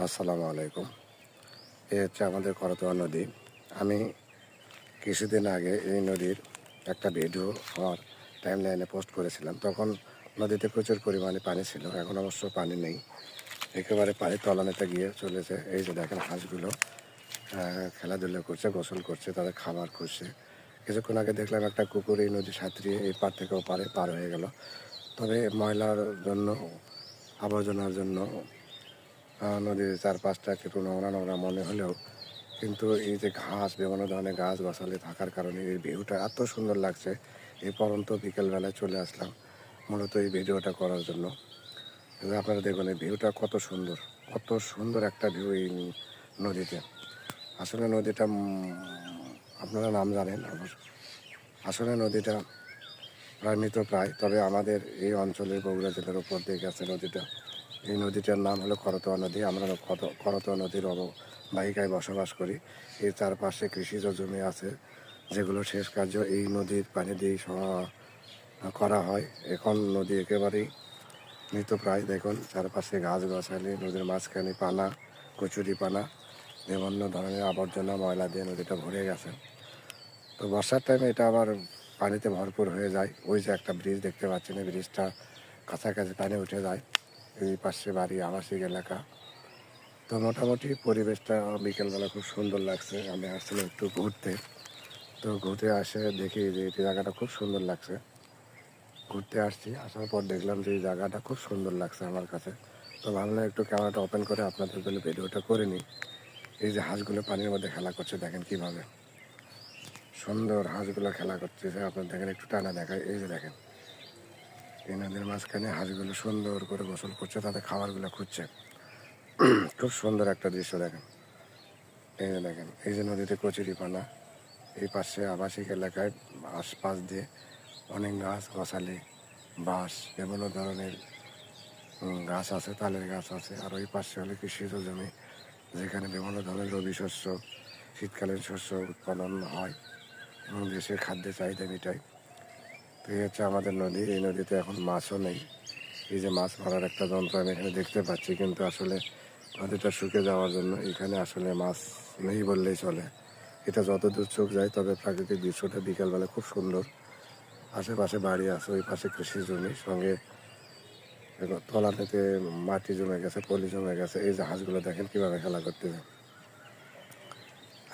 আসসালামু আলাইকুম। এ হচ্ছে আমাদের করতোয়া নদী। আমি কিছুদিন আগে এই নদীর একটা ভিডিও আমার টাইম লাইনে পোস্ট করেছিলাম। তখন নদীতে প্রচুর পরিমাণে পানি ছিল, এখন অবশ্য পানি নেই। একেবারে পানি তলানিতে গিয়ে চলেছে। এই যে দেখেন হাঁসগুলো খেলাধুলা করছে, গোসল করছে, তাদের খাবার করছে কিছুক্ষণ আগে দেখলাম একটা কুকুর এই নদী সাঁতরিয়ে এই পার থেকে পারে পার হয়ে গেল। তবে ময়লার জন্য, আবর্জনার জন্য নদীর চারপাশটা একটু নোংরা নোংরা মনে হলেও কিন্তু এই যে ঘাস, বিভিন্ন ধরনের গাছ গাছালি থাকার কারণে এই ভিউটা এত সুন্দর লাগছে। এই পরন্ত বিকেলবেলায় চলে আসলাম মূলত এই ভিডিওটা করার জন্য। আপনারা দেখুন, এই ভিউটা কত সুন্দর কত সুন্দর একটা ভিউ এই নদীতে। আসলে নদীটা আপনারা নাম জানেন আসলে নদীটা প্রায় মৃত প্রায়, তবে আমাদের এই অঞ্চলের বগুড়া জেলার উপর দিয়ে গেছে নদীটা। এই নদীটার নাম হলো করতোয়া নদী। আমরা করতোয়া নদীর অববাহিকায় বসবাস করি। এর চারপাশে কৃষিজ জমি আছে, যেগুলো শেষ কার্য এই নদীর পানি দিয়ে করা হয়। এখন নদী একেবারেই মৃত প্রায়। দেখুন, চারপাশে গাছ গাছালি নদীর মাঝখানে পানা, কচুরি পানা, বিভিন্ন ধরনের আবর্জনা, ময়লা দিয়ে নদীটা ভরে গেছে। তো বর্ষার টাইমে এটা আবার পানিতে ভরপুর হয়ে যায়। ওই যে একটা ব্রিজ দেখতে পাচ্ছেন, এই ব্রিজটা কাছাকাছি পানি উঠে যায়। এই পাশে বাড়ি, আবাসিক এলাকা। তো মোটামুটি পরিবেশটা বিকেলবেলা খুব সুন্দর লাগছে। আমি আসছিলাম একটু ঘুরতে। তো ঘুরতে আসে দেখি যে এই জায়গাটা খুব সুন্দর লাগছে। ঘুরতে আসছি, আসার পর দেখলাম যে এই জায়গাটা খুব সুন্দর লাগছে আমার কাছে। তো ভাবলাম একটু ক্যামেরাটা ওপেন করে আপনাদের জন্য ভিডিওটা করে নিই। এই যে হাঁসগুলো পানির মধ্যে খেলা করছে, দেখেন কীভাবে। সুন্দর হাঁসগুলো খেলা করতেছে আপনার দেখেন, একটু টানা দেখায়। এই যে দেখেন। এই নদীর মাঝখানে হাঁসগুলো সুন্দর করে গোসল করছে তাদের খাবারগুলো খুঁজছে। খুব সুন্দর একটা দৃশ্য দেখেন। এই যে দেখেন, এই যে নদীতে কচুরি পানা, এই পাশে আবাসিক এলাকায় আশপাশ দিয়ে অনেক গাছ গছালি বাঁশ, বিভিন্ন ধরনের গাছ আছে, তালের গাছ আছে, আর ওই পাশে হলো কৃষিজ জমি, যেখানে বিভিন্ন ধরনের রবি শস্য, শীতকালীন শস্য উৎপাদন হয়। এবং দেশের খাদ্যের চাহিদা মেটায়। এই হচ্ছে আমাদের নদী। এই নদীতে এখন মাছও নেই। এই যে মাছ মারার একটা যন্ত্র আমি এখানে দেখতে পাচ্ছি, কিন্তু আসলে নদীটা শুকে যাওয়ার জন্য এখানে আসলে মাছ নেই বললেই চলে। এটা যত দূর চোখ যায়, তবে প্রাকৃতিক দৃশ্যটা বিকালবেলা খুব সুন্দর। আশেপাশে বাড়ি আছে, ওই পাশে কৃষি জমি, সঙ্গে তলাতে মাটি জমে গেছে, পলি জমে গেছে। এই যে হাঁসগুলো দেখেন কীভাবে খেলা করতেছে।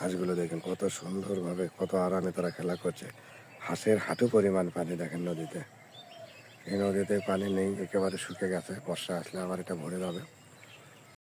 হাঁসগুলো দেখেন কত সুন্দরভাবে, কত আরামে তারা খেলা করছে। হাঁসের হাঁটু পরিমাণ পানি দেখেন নদীতে। এই নদীতে পানি নেই, একেবারে শুকে গেছে, বর্ষা আসলে আবার এটা ভরে যাবে।